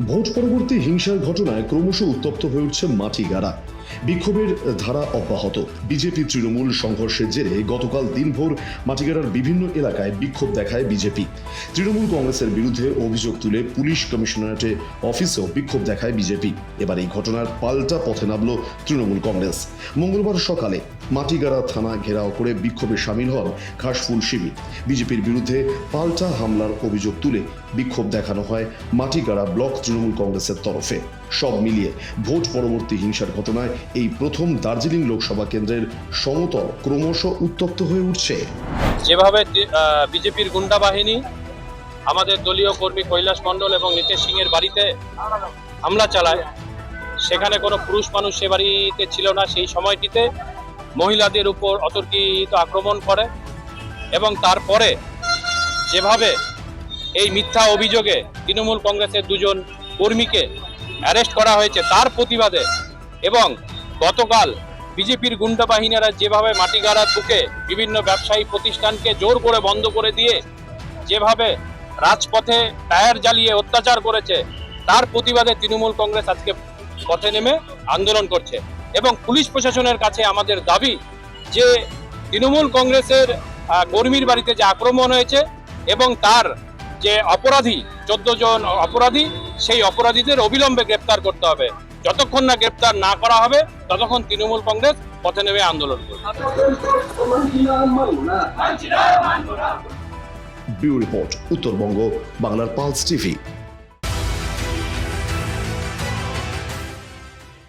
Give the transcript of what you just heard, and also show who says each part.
Speaker 1: Vote পরবর্তী হিংসার ঘটনায় ক্রমশ উত্তপ্ত হয়ে উঠছে মাটিগাড়া বিক্ষোভের ধারা অব্যাহত। বিজেপি তৃণমূল সংঘর্ষের জেরে গতকাল দিনভর মাটিগাড়ার বিভিন্ন এলাকায় বিক্ষোভ দেখায় বিজেপি। তৃণমূল কংগ্রেসের বিরুদ্ধে অভিযোগ তুলে পুলিশ কমিশনারেটে অফিসেও বিক্ষোভ দেখায় বিজেপি। এবার এই ঘটনার পাল্টা পথে নামল তৃণমূল কংগ্রেস। মঙ্গলবার সকালে মাটিগাড়া থানা ঘেরাও করে বিক্ষোভে সামিল হন ঘাসফুল শিবির। বিজেপির বিরুদ্ধে পাল্টা হামলার অভিযোগ তুলে বিক্ষোভ দেখানো হয় মাটিগাড়া ব্লক তৃণমূল কংগ্রেসের তরফে। সব মিলিয়ে ভোট পরবর্তী হিংসার ঘটনায় এই প্রথম দার্জিলিং লোকসভা কেন্দ্রের সমতল ক্রমশ উত্তপ্ত হয়ে উঠছে।
Speaker 2: যেভাবে বিজেপির গুন্ডা বাহিনী, আমাদের দলীয় কর্মী কৈলাস মণ্ডল এবং নীতিশ সিং এর বাড়িতে হামলা চালায়, সেখানে কোনো পুরুষ মানুষ সে বাড়িতে ছিল না, সেই সময়টিতে মহিলাদের উপর অতর্কিত আক্রমণ করে এবং তারপরে যেভাবে এই মিথ্যা অভিযোগে তৃণমূল কংগ্রেসের দুজন কর্মীকে অ্যারেস্ট করা হয়েছে তার প্রতিবাদে। এবং গতকাল বিজেপির গুন্ডা বাহিনীরা যেভাবে মাটিগাড়ার বুকে বিভিন্ন ব্যবসায়ী প্রতিষ্ঠানকে জোর করে বন্ধ করে দিয়ে যেভাবে রাজপথে টায়ার জ্বালিয়ে অত্যাচার করেছে, তার প্রতিবাদে তৃণমূল কংগ্রেস আজকে পথে নেমে আন্দোলন করছে। এবং পুলিশ প্রশাসনের কাছে আমাদের দাবি যে তৃণমূল কংগ্রেসের কর্মীর বাড়িতে যে আক্রমণ হয়েছে এবং তার যে অপরাধী, চোদ্দ জন অপরাধী সেই অপরাধীদের অবিলম্বে গ্রেপ্তার করতে হবে। যতক্ষণ না গ্রেপ্তার না করা হবে, ততক্ষণ তৃণমূল কংগ্রেস পথে নেমে আন্দোলন করবে।
Speaker 1: রিপোর্ট, উত্তরবঙ্গ, বাংলার পালস টিভি।